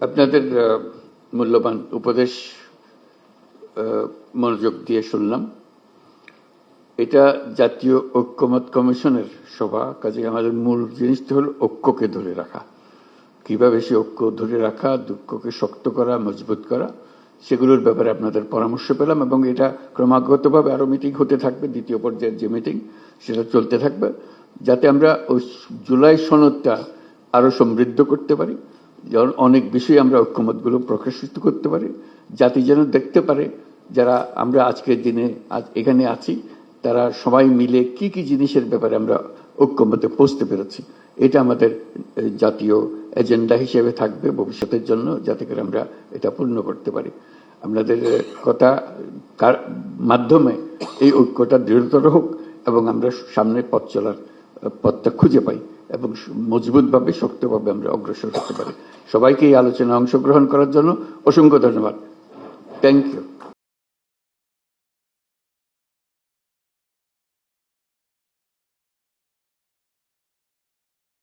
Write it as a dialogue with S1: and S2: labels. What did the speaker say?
S1: আপনাদের মূল্যবান উপদেশ মনোযোগ দিয়ে শুনলাম। এটা জাতীয় ঐক্যমত কমিশনের সভা কাজে আমাদের মূল জিনিসটা হল ঐক্যকে ধরে রাখা। কীভাবে সে ঐক্য ধরে রাখা, দুঃখকে শক্ত করা, মজবুত করা, সেগুলোর ব্যাপারে আপনাদের পরামর্শ পেলাম এবং এটা ক্রমাগতভাবে আরও মিটিং হতে থাকবে, দ্বিতীয় পর্যায়ের যে মিটিং, সেটা চলতে থাকবে, যাতে আমরা ওই জুলাই সনদটা আরও সমৃদ্ধ করতে পারি। অনেক বিষয়ে আমরা ঐক্যমতগুলো প্রকাশিত করতে পারি। জাতি যেন দেখতে পারে যারা আমরা আজকের দিনে আজ এখানে আছি, তারা সবাই মিলে কি কি জিনিসের ব্যাপারে আমরা ঐক্যমতে পৌঁছতে পেরেছি। এটা আমাদের জাতীয় এজেন্ডা হিসেবে থাকবে ভবিষ্যতের জন্য যাতে করে আমরা এটা পূর্ণ করতে পারি। আপনাদের কথা মাধ্যমে এই ঐক্যটা দৃঢ়তর হোক এবং আমরা সামনে পথ চলার পথটা খুঁজে পাই। এবং মজবুতভাবে, শক্তভাবে আমরা অগ্রসর হতে পারি। সবাইকে এই আলোচনায় অংশগ্রহণ করার জন্য অসংখ্য ধন্যবাদ। Thank you